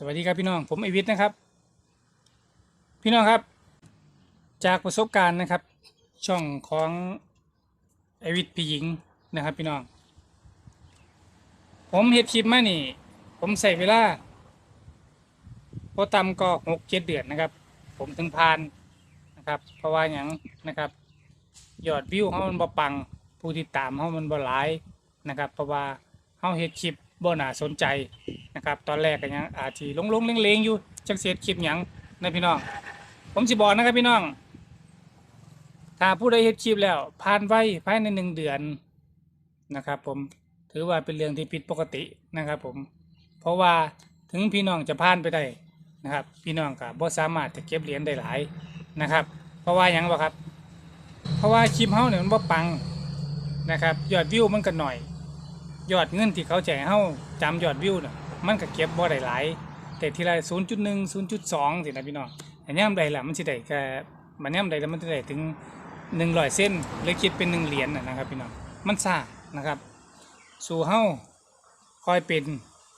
สวัสดีครับพี่น้องผมไอวิทย์นะครับ พี่น้องครับ จากประสบการณ์นะครับ ช่องของไอวิทย์พี่หญิงนะครับพี่น้อง ผมเฮ็ดคลิปมานี่ ผมใส่เวลาพอต่ำก็หกเจ็ดเดือนนะครับ ผมถึงผ่านนะครับ เพราะว่าอย่างนะครับยอดวิวเขามันบ่ปังผู้ติดตามเขามันบ่หลายนะครับ เพราะว่าเขาเฮ็ดคลิป บ่น่าสนใจนะครับ ตอนแรกก็ยังอาจสิลงๆเลงๆอยู่จังเสียคลิปหยังนะพี่น้อง ผมสิบอกนะครับพี่น้อง ถ้าผู้ใดเฮ็ดคลิปแล้วผ่านไวภายในหนึ่งเดือนนะครับ ผมถือว่าเป็นเรื่องที่ผิดปกตินะครับ ผม เพราะว่าถึงพี่น้องจะผ่านไปได้นะครับ พี่น้องก็บ่สามารถจะเก็บเหรียญได้หลายนะครับ เพราะว่าหยังบ่ครับ เพราะว่าคลิปเฮาเนี่ยมันบ่ปังนะครับ ยอดวิวมันก็หน่อย ยอดเงินที่เขาแจกเฮาจำยอดวิวน่ะมันก็เก็บบ่ได้หลายแต่ทีละ0.1 0.2สินะพี่น้องอันยามใดล่ะมันสิได้แค่มันยามใดแล้วมันสิได้ถึง100เส้นหรือคิดเป็น1เหรียญนะนะครับพี่น้องมันซ่านะครับสู่เฮาคอยเป็น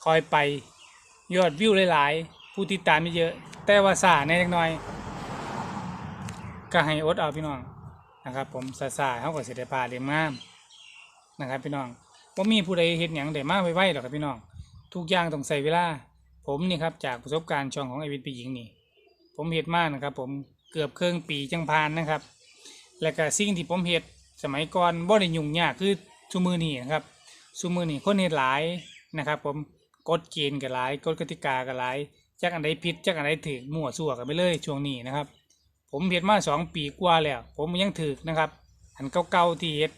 คอยไปยอดวิวหลายๆ ผู้ติดตามไม่เยอะ แต่ว่าซ่าแน่จักน่อย ก็ให้อดเอาพี่น้องนะครับ ผมซาซาๆเขาก็สิได้พาเรียมงามนะครับพี่น้อง ว่ามีผู้ใดเห็นอย่างได้มากไวๆหรอกครับพี่น้อง ทุกอย่างต้องใส่เวลา ผมนี่ครับจากประสบการณ์ช่องของไอวิทย์ปีหญิงนี่ ผมเห็ดมากนะครับ ผมเกือบเครึ่องปีจังพานนะครับ แล้วก็สิ่งที่ผมเห็ดสมัยก่อนบ่ได้ยุ่งยากคือซุมือนี่นะครับซุมือนี่คนเห็ดหลายนะครับ ผมกฎเกณฑ์ก็หลายกฎกติกาก็หลายจักอันใดผิดจักอันใดถูกมั่วซั่วกันไปเลยช่วงนี้นะครับ ผมเฮ็ดมาสองปีกว่าแล้ว ผมยังถือนะครับ อันเก่าๆที่เฮ็ด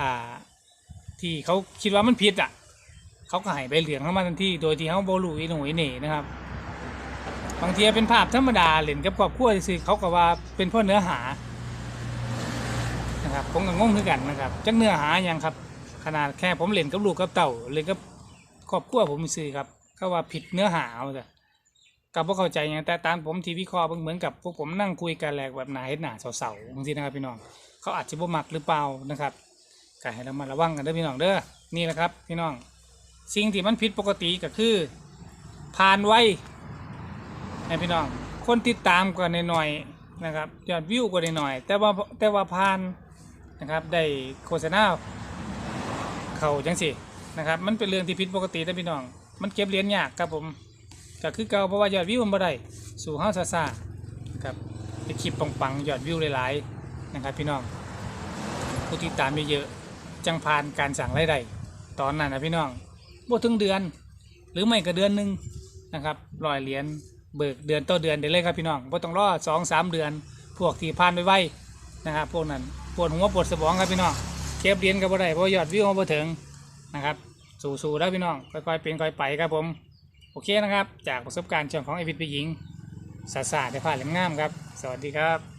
อ่า ที่เขาคิดว่ามันผิดอะ เขาก็ให้ใบเหลืองเข้ามาทันทีโดยที่เขาโบลูอีหนุ่ยเหน่นะครับ บางทีเป็นภาพธรรมดาเล่นกับครอบครัวซื่อเขาก็ว่าเป็นเพ่อเนื้อหานะครับผมก็งงคือกันนะครับจักเนื้อหาหยังครับ ขนาดแค่ผมเล่นกับลูกกับเต่าเล่นกับครอบครัวผมซื่อครับเขาว่าผิดเนื้อหาเอาแต่กับพวกเข้าใจอย่างแต่ตามผมทีวิเคราะห์เหมือนกับพวกผมนั่งคุยกันแหลกแบบหนาเฮ็ดหนาเสาๆบางทีนะครับพี่น้องเขาอาจจะบ่มักหรือเปล่านะครับ ก็ให้เรามาระวังกันเด้อพี่น้องเด้อนี่แหละครับพี่น้องสิ่งที่มันผิดปกติก็คือผ่านไวนะพี่น้องคนติดตามก็หน่อยๆนะครับยอดวิวก็หน่อยๆแต่ว่าแต่ว่าผ่านนะครับได้โฆษณาเขาจังสินะครับมันเป็นเรื่องที่ผิดปกตินะพี่น้อง มันเก็บเหรียญยากครับผมก็คือเก่าเพราะว่ายอดวิวมันบ่ได้สู่เฮาซาซาครับเป็นคลิปปังๆยอดวิวหลายๆนะครับพี่น้องผู้ติดตามเยอะๆ จังผ่านการสั่งรายได้ตอนนั้นนะพี่น้องบ่ถึงเดือน หรือไม่ก็เดือนหนึ่งนะครับร้อยเหรียญเบิกเดือนต่อเดือนได้เลยครับพี่น้องบ่ต้องรอสองสามเดือน พวกที่ผ่านไปไวนะครับพวกนั้นปวดหัวปวดสมองครับพี่น้องเก็บเหรียญก็บ่ได้เพราะยอดวิวเขาบ่ถึงนะครับสู้ๆแล้วพี่น้องค่อยๆเป็นค่อยไปครับผมโอเคนะครับ จากประสบการณ์ช่องของไอวิทย์ผู้หญิงสาสาได้ผ่านเล่มงามครับ สวัสดีครับ